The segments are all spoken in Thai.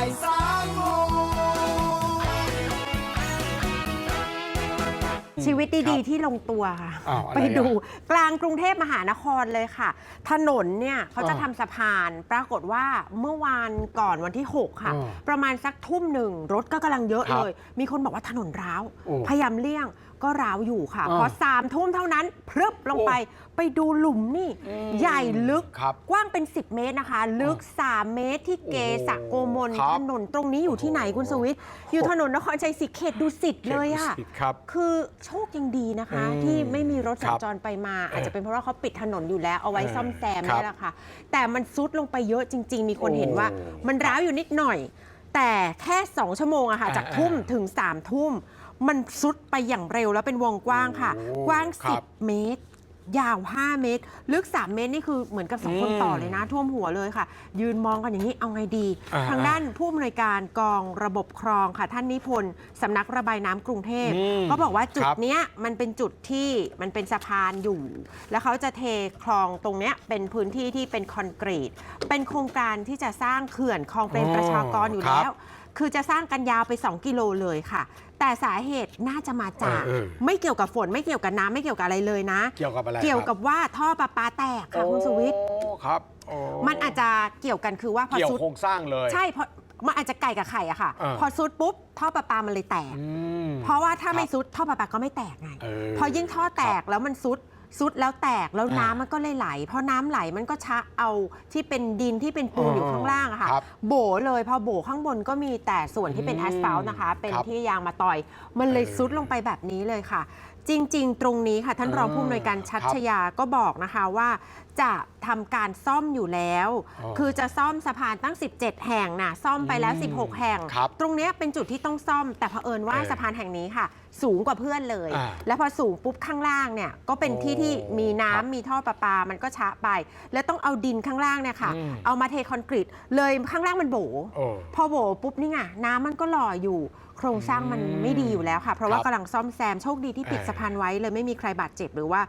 ายสามโมงชีวิตครัดีบๆที่ลงตัวค่ะ อ้าวอะไรไปอะดูกลางกรุงเทพมหานครเลยค่ะ ถนนเนี่ยเขาจะอ่าทำสะพาน ปรากฏว่าเมื่อวานก่อนวันที่ 6 ค่ะ อ่าประมาณสักทุ่มหนึ่ง รถก็กำลังเยอะครับเลย มีคนบอกว่าถนนร้าว โอ้พยายามเลี่ยง ก็ร้าวอยู่ค่ะอ่าพอสามทุ่มเท่านั้นพรึบลงไปไปดูหลุมนี่อืมใหญ่ลึกครับกว้างเป็น 10 เมตรนะคะ ลึก 3 เมตรที่เกสะโกมลครับถนนตรงนี้อยู่ที่ไหนคุณสวิทย์อยู่ถนนนครชัยศรีเขตดุสิตเลยอะขตดุสิตครับคือโชคยังดีนะคะอืมที่ไม่มีรถคสัรัญบจรไปมาเออออาจจะเป็นเพราะว่าเขาปิดถนนอยู่แล้วเอาไว้เออซ่อมแซมครับนี่แหละค่ะ แต่มันซุดลงไปเยอะจริง ๆ มีคนโอ้เห็นว่า มันร้าวอยู่นิดหน่อย แต่แค่ 2 ชั่วโมงอะค่ะอ่าจากทุ่มอ่าถึง3ทุ่ม มันซุดไปอย่างเร็วแล้วเป็นวงกว้างค่ะ โอ้กว้าง ครับ 10 เมตร ยาว 5 เมตร ลึก 3 เมตร นี่คือเหมือนกับสองคนอืมต่อเลยนะ ท่วมหัวเลยค่ะ ยืนมองกันอย่างนี้เอาไงดี อ่าทางด้านผู้อำนวยการกองระบบคลองค่ะ ท่านนิพนธ์สำนักระบายน้ำกรุงเทพอืมเขาบอกว่าจุดครับ เนี้ยมันเป็นจุดที่มันเป็นสะพานอยู่ แล้วเขาจะเทคลองตรงเนี้ยเป็นพื้นที่ที่เป็นคอนกรีต เป็นโครงการที่จะสร้างเขื่อนคลองเปรมอ๋อประชากรอยู่ครับแล้วคือจะสร้างกันยาวไป 2 กิโลเลยค่ะ แต่สาเหตุน่าจะมาจากเออเออ ไม่เกี่ยวกับฝนไม่เกี่ยวกับน้ำไม่เกี่ยวกับอะไรเลยนะ เกี่ยวกับอะไรเกี่ยวคกัรับบว่าท่อประปาแตกค่ะคุณสุวิทย์ โอ้ครับโอ้มันอาจจะเกี่ยวกันคือว่าพอเกี่ยวซุด โครงสร้างเลย ใช่เพราะมันอาจจะไก่กับไข่อะค่ะ เออ พอซุดปุ๊บท่อประปามันเลยแตก อืม เพราะว่าถ้าไม่ครับซุดท่อประปาก็ไม่แตกไง เออพอยิ่งท่อแตกแล้วมันซุด ซุดแล้วแตกแล้วอ่าน้ำมันก็เลยไหลพอน้ำไหลมันก็ชะเอาที่เป็นดินที่เป็นปูนอ๋ออยู่ข้างล่างอะค่ะ ครับโบเลยพอโบข้างบนก็มีแต่ส่วนที่เป็นอืมแอสฟัลต์นะคะ เป็นครับที่ยางมาต่อย มันเลยเออซุดลงไปแบบนี้เลยค่ะ จริง ๆ ตรงนี้ค่ะ ท่านเออรองผู้อำนวยการชัครับชยาก็บอกนะคะว่า จะทำการซ่อมอยู่แล้ว อ๋อคือจะซ่อมสะพานตั้ง 17 แห่งนะซ่อมไปแล้ว อืม16 แห่ง ครับตรงเนี้ยเป็นจุดที่ต้องซ่อม แต่เผอิญว่าเออสะพานแห่งนี้ค่ะ สูงกว่าเพื่อนเลย อ่า แล้วพอสูงปุ๊บข้างล่างเนี่ยก็เป็นโอ้ที่ที่มีน้ำครับมีท่อประปา มันก็ชะไป แล้วต้องเอาดินข้างล่างเนี่ยค่ะ อืม เอามาเทคอนกรีตเลยข้างล่างมันโบ โอ้ พอโบปุ๊บนี่ไงน้ำมันก็หล่ออยู่ โครงสร้างมันอืมไม่ดีอยู่แล้วค่ะ เพราะว่าครับกำลังซ่อมแซมโชคดีที่ปิดเออสะพานไว้เลยไม่มีใครบาดเจ็บ หรือว่า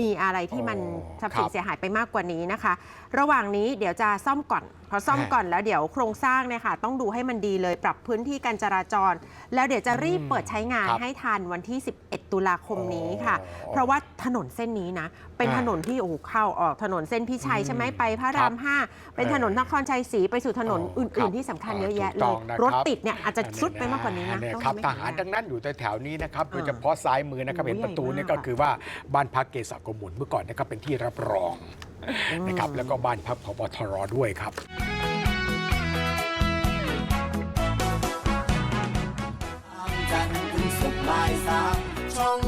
มีอะไรที่มันโอ้ทรัพย์สินครับเสียหายไปมากกว่านี้นะคะ ระหว่างนี้เดี๋ยวจะซ่อมก่อนพอซ่อมฮะก่อนแล้วเดี๋ยวโครงสร้างเนี่ยค่ะต้องดูให้มันดีเลยปรับพื้นที่การจราจร แล้วเดี๋ยวจะรีบอืมเปิดใช้งานครับให้ทันวันที่ 11 ตุลาคมนี้ค่ะอ๋อเพราะว่าถนนเส้นนี้นะ เป็นอ่าถนนที่โอ้โหเข้าออกถนนเส้นพิชัยอืมใช่ไหมไปพระครัราบมห้าเป็นถนนนครชัยศรีไปสู่ถนนอ๋อครัอื่บนๆ ที่สำคัญอ่าเยอะแยะถูกเลต้องยนะครับรถติดเนี่ยอาจจะสุดไปมากกว่านี้นะเนี่ยต้องครับไม่ทให้หารได้ดังนั้นอยู่แถวๆนี้นะครับอ่าโดยเฉพาะซ้ายมือนะครับโอ้เห็นประตูใหญ่มากนี่ก็คือว่าบ้านพักเกษากรมลเมื่อก่อนนะครับเป็นที่รับรองนะครับแล้วก็บ้านพักพบทรด้วยครับจันทร์ถึงศุกร์บ่ายสามช่อง